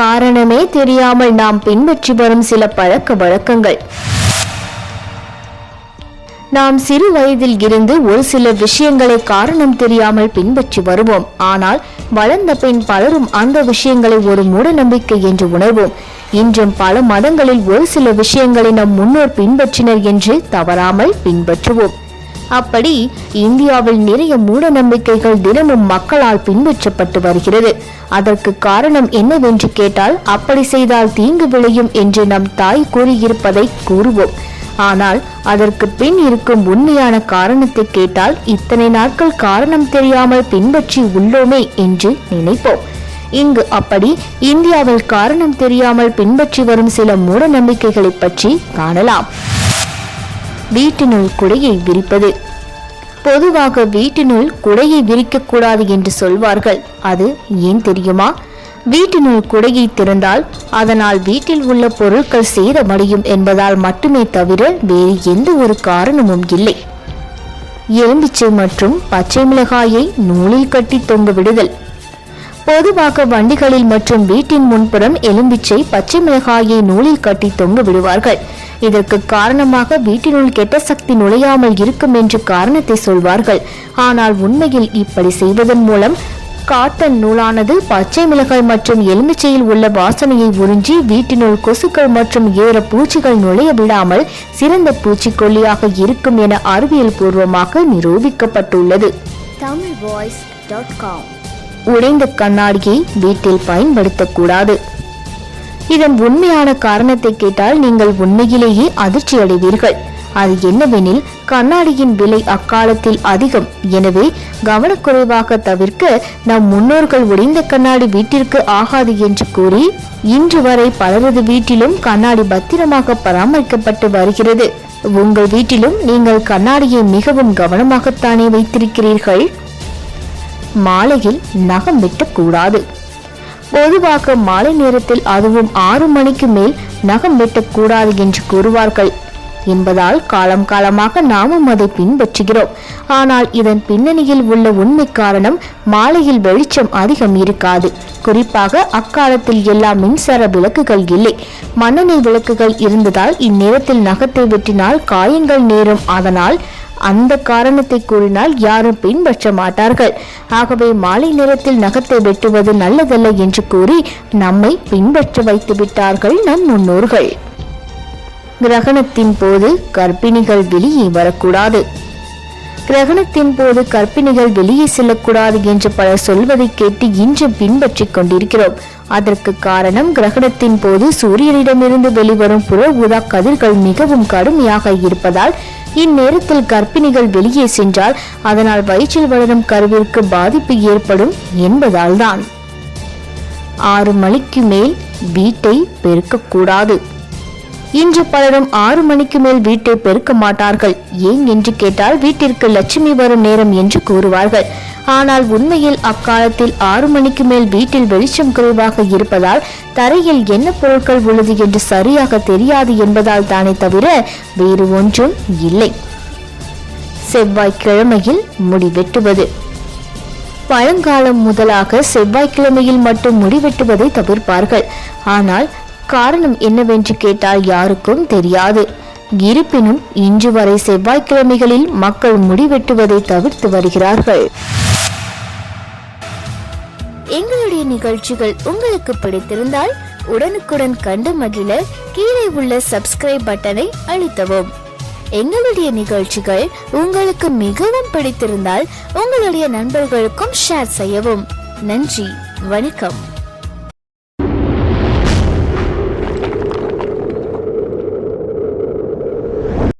காரணமே தெரியாமல் நாம் பின்பற்றி வரும் சில பழக்க வழக்கங்கள். நாம் சிறு வயதில் இருந்து ஒரு சில விஷயங்களை காரணம் தெரியாமல் பின்பற்றி வருவோம். ஆனால் வளர்ந்த பின் பலரும் அந்த விஷயங்களை ஒரு மூட நம்பிக்கை என்று உணர்வோம். இன்றும் பல மதங்களில் ஒரு சில விஷயங்களை நம் முன்னோர் பின்பற்றினர் என்று தவறாமல் பின்பற்றுவோம். அப்படி இந்தியாவில் நிறைய மூட நம்பிக்கைகள் தினமும் மக்களால் பின்பற்றப்பட்டு வருகிறது. அதற்கு காரணம் என்னவென்று கேட்டால் அப்படி செய்தால் தீங்கு விளையும் என்று நம் தாய் கூறியிருப்பதை கூறுவோம். ஆனால் அதற்கு பின் இருக்கும் உண்மையான காரணத்தை கேட்டால் இத்தனை நாட்கள் காரணம் தெரியாமல் பின்பற்றி உள்ளோமே என்று நினைப்போம். இங்கு அப்படி இந்தியாவில் காரணம் தெரியாமல் பின்பற்றி வரும் சில மூட நம்பிக்கைகளை பற்றி காணலாம். வீட்டினுள் குடையை விரிப்பது. பொதுவாக வீட்டினுள் குடையை விரிக்கக்கூடாது என்று சொல்வார்கள். அது ஏன் தெரியுமா? வீட்டினுள் குடையை திறந்தால் அதனால் வீட்டில் உள்ள பொருட்கள் சேதமடையும் என்பதால் மட்டுமே தவிர வேறு எந்த ஒரு காரணமும் இல்லை. எலும்பிச்சை மற்றும் பச்சை மிளகாயை நூலில் கட்டி தொங்க விடுதல். பொதுவாக வண்டிகளில் மற்றும் வீட்டின் முன்புறம் எலும்பிச்சை பச்சை மிளகாயை நூலில் கட்டி தொங்க விடுவார்கள். இதற்கு காரணமாக வீட்டினுள் கெட்ட சக்தி நுழையாமல் இருக்கும் என்று காரணத்தை சொல்வார்கள். ஆனால் உண்மையில் இப்படி செய்வதன் மூலம் காட்டன் நூலானது பச்சை மிளகாய் மற்றும் எலுமிச்சையில் உள்ள வாசனையை உறிஞ்சி வீட்டினுள் கொசுக்கள் மற்றும் ஏற பூச்சிகள் நுழைய விடாமல் சிறந்த பூச்சிக்கொல்லியாக இருக்கும் என அறிவியல் பூர்வமாக நிரூபிக்கப்பட்டுள்ளது. Tamil voice dot com. உடைந்த கண்ணாடியை வீட்டில் பயன்படுத்தக்கூடாது. இதன் உண்மையான காரணத்தை கேட்டால் நீங்கள் உண்மையிலேயே அதிர்ச்சி அடைவீர்கள் அது என்னவெனில் கண்ணாடியின் விலை அக்காலத்தில் அதிகம். எனவே கவனக்குறைவாக தவிர்க்க நம் முன்னோர்கள் உடைந்த கண்ணாடி வீட்டிற்கு ஆகாது என்று கூறி இன்று வரை பலரது வீட்டிலும் கண்ணாடி பத்திரமாக பராமரிக்கப்பட்டு வருகிறது. உங்கள் வீட்டிலும் நீங்கள் கண்ணாடியை மிகவும் கவனமாகத்தானே வைத்திருக்கிறீர்கள்? மாலையில் நகம் வெட்டக்கூடாது. பொதுவாக மாலை நேரத்தில் அதுவும் ஆறு மணிக்கு மேல் நகம் வெட்டக்கூடாது என்று கூறுவார்கள். என்பதால் காலம் காலமாக நாமும் அதை பின்பற்றுகிறோம். ஆனால் இதன் பின்னணியில் உள்ள உண்மை காரணம் மாலையில் வெளிச்சம் அதிகம் இருக்காது. குறிப்பாக அக்காலத்தில் எல்லா மின்சார விளக்குகள் இல்லை. மண்ணெண்ணெய் விளக்குகள் இருந்ததால் இந்நேரத்தில் நகத்தை வெட்டினால் காயங்கள் நேரும். அதனால் அந்த காரணத்தை கூறினால் யாரும் பின்பற்ற மாட்டார்கள். ஆகவே மாலை நேரத்தில் நகத்தை வெட்டுவது நல்லதல்ல என்று கூறி நம்மை பின்பற்ற வைத்து விட்டார்கள் நம் முன்னோர்கள். கிரகணத்தின் போது கர்ப்பிணிகள் வெளியே வரக்கூடாது. கிரகணத்தின் போது கர்ப்பிணிகள் வெளியே செல்லக்கூடாது என்று பலர் சொல்வதை கேட்டு இன்றும் பின்பற்றிக் கொண்டிருக்கிறோம். அதற்கு காரணம் கிரகணத்தின் போது சூரியனிடமிருந்து வெளிவரும் புற ஊதா கதிர்கள் மிகவும் கடுமையாக இருப்பதால் இந்நேரத்தில் கர்ப்பிணிகள் வெளியே சென்றால் அதனால் வயிற்றில் வளரும் கருவிற்கு பாதிப்பு ஏற்படும் என்பதால் தான் ஆறு மணிக்கு மேல் வீட்டை பெருக்கக்கூடாது. இன்று பலரும் ஆறு மணிக்கு மேல் வீட்டை பெருக்க மாட்டார்கள். ஏன் என்று கேட்டால் வீட்டிற்கு லட்சுமி வரும் நேரம் என்று கூறுவார்கள். ஆனால் உண்மையில் அக்காலத்தில் ஆறு மணிக்கு மேல் வீட்டில் வெளிச்சம் குறைவாக இருப்பதால் தரையில் என்ன பொருட்கள் உள்ளது என்று சரியாக தெரியாது என்பதால் தானே தவிர வேறு ஒன்றும் இல்லை. செவ்வாய்க்கிழமையில் முடி வெட்டுவது பழங்காலம் முதலாக செவ்வாய்க்கிழமையில் மட்டும் முடிவெட்டுவதை தவிர்ப்பார்கள். ஆனால் காரணம் என்னவென்று கேட்டால் யாருக்கும் தெரியாது. இருப்பினும் இன்று வரை செவ்வாய்க்கிழமைகளில் மக்கள் முடிவெட்டுவதை தவிர்த்து வருகிறார்கள். எங்களுடைய நிகழ்ச்சிகள் உங்களுக்கு பிடித்திருந்தால் உடனுக்குடன் கண்டு மகிழ கீழே உள்ள சப்ஸ்கிரைப் பட்டனை அழுத்தவும். எங்களுடைய நிகழ்ச்சிகள் உங்களுக்கு மிகவும் பிடித்திருந்தால் உங்களுடைய நண்பர்களுக்கும் ஷேர் செய்யவும். நன்றி வணக்கம்.